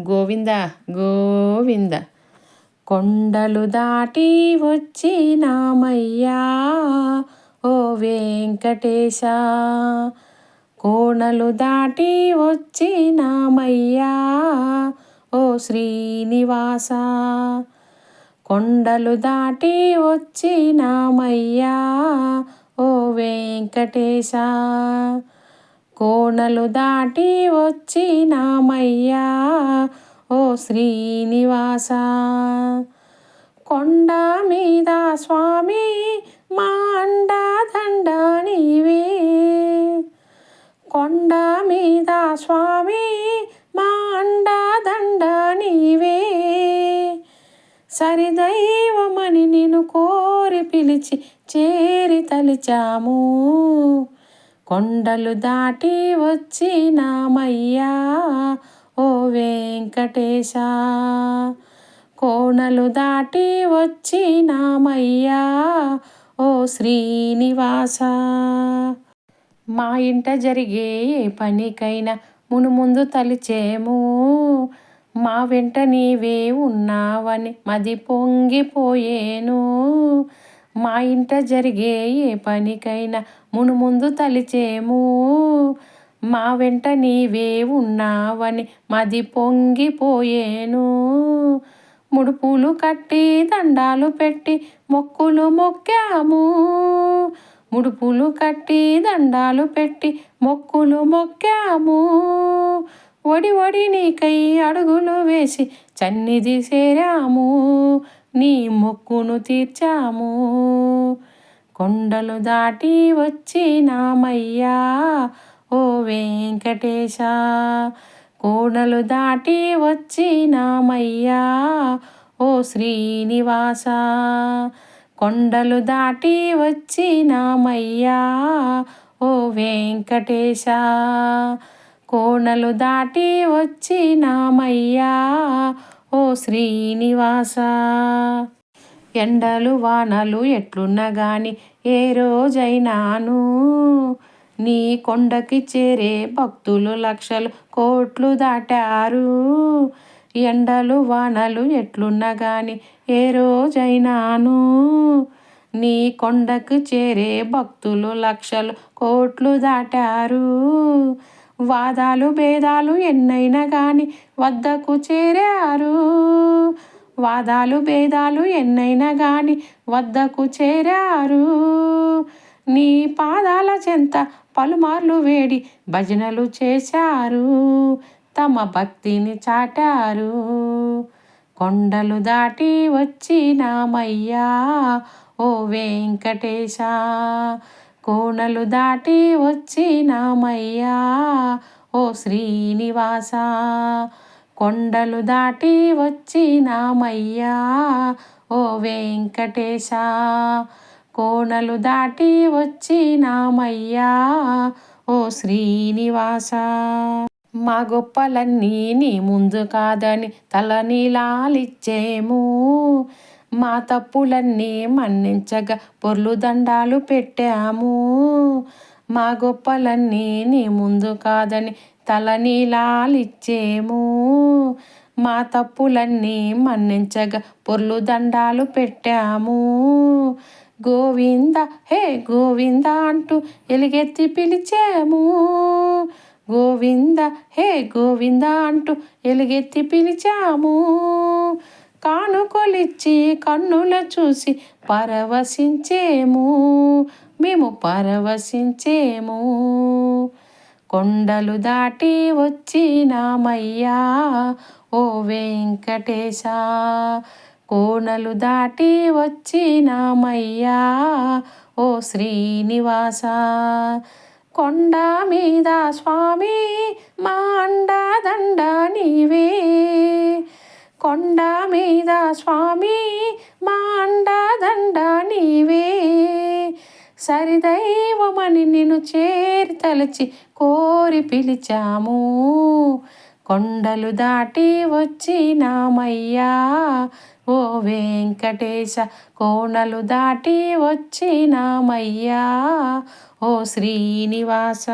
గోవింద గోవింద. కొండలు దాటి వచ్చినామయ్యా ఓ వెంకటేశ. కోణలు దాటి వచ్చినామయ్యా ఓ శ్రీనివాస. కొండలు దాటి వచ్చినామయ్యా ఓ వెంకటేశ. కోణలు దాటి వచ్చినామయ్యా ఓ శ్రీనివాస. కొండ మీద స్వామి మా అండా దండ నీవే. కొండ మీద స్వామి మా అండా దండ నీవే. సరిదైవమని నిన్ను కోరి పిలిచి చేరి తలిచాము. కొండలు దాటి వచ్చినామయ్యా ఓ వెంకటేశ. కోణలు దాటి వచ్చినామయ్యా ఓ శ్రీనివాస. మా ఇంట జరిగే పనికైనా మునుముందు తలిచేము మా వెంట నీవే ఉన్నావని మది పొంగిపోయేను. మా ఇంట జరిగే ఏ పనికైనా మునుముందు తలిచేము. మా వెంట నీవే ఉన్నావని మది పొంగిపోయేను ముడుపులు కట్టి దండాలు పెట్టి మొక్కులు మొక్కాము. ముడుపులు కట్టి దండాలు పెట్టి మొక్కులు మొక్కాము. ఒడి ఒడి నీకై అడుగులు వేసి చన్నిది చేరాము నీ మొక్కును తీర్చాము. కొండలు దాటి వచ్చినామయ్యా ఓ వెంకటేశ. కోడలు దాటి వచ్చినామయ్యా ఓ శ్రీనివాస. కొండలు దాటి వచ్చినామయ్యా ఓ వెంకటేశ. కోణలు దాటి వచ్చినామయ్యా ఓ శ్రీనివాస ఎండలు వానలు ఎట్లున్నా గాని ఏ రోజైనాను? నీ కొండకి చేరే భక్తులు లక్షలు కోట్లు దాటారు. ఎండలు వానలు ఎట్లున్నా గాని ఏ రోజైనాను? నీ కొండకు చేరే భక్తులు లక్షలు కోట్లు దాటారు. వాదాలు భేదాలు ఎన్నైనా కానీ వద్దకు చేరారు. వాదాలు భేదాలు ఎన్నైనా కానీ వద్దకు చేరారు. నీ పాదాల చెంత పలుమార్లు వేడి భజనలు చేశారు. తమ భక్తిని చాటారు. కొండలు దాటి వచ్చినామయ్యా ఓ వెంకటేశ. కోణలు దాటి వచ్చినామయ్యా. ఓ శ్రీనివాస కొండలు దాటి వచ్చినామయ్యా. ఓ వెంకటేశ కోణలు దాటి వచ్చినామయ్యా. ఓ శ్రీనివాస మా గొప్పలన్నీ నీ ముందు కాదని తల నీలాలిచ్చేము. మా తప్పులన్నీ మన్నించగా పొర్లు దండాలు పెట్టాము. మా గొప్పలన్నీ నీ ముందు కాదని తల నీలాలిచ్చేము. మా తప్పులన్నీ మన్నించగా పొర్లు దండాలు పెట్టాము. గోవింద హే గోవింద అంటూ ఎలుగెత్తి పిలిచాము. గోవింద హే గోవింద అంటూ ఎలుగెత్తి పిలిచాము. కానుకొలిచ్చి కన్నుల చూసి పరవశించేము. మేము పరవశించేము. కొండలు దాటి వచ్చినామయ్యా ఓ వెంకటేశ. కోనలు దాటి వచ్చినామయ్యా ఓ శ్రీనివాస. కొండ మీద స్వామి మా అండదండ నీవే. కొండ మీద స్వామి మా అండదండ నీవే. సరిదైవమని నిన్ను చేరి తలచి కోరి పిలిచాము. కొండలు దాటి వచ్చినామయ్యా. ఓ వెంకటేశ కోణలు దాటి వచ్చినామయ్యా. ఓ శ్రీనివాస.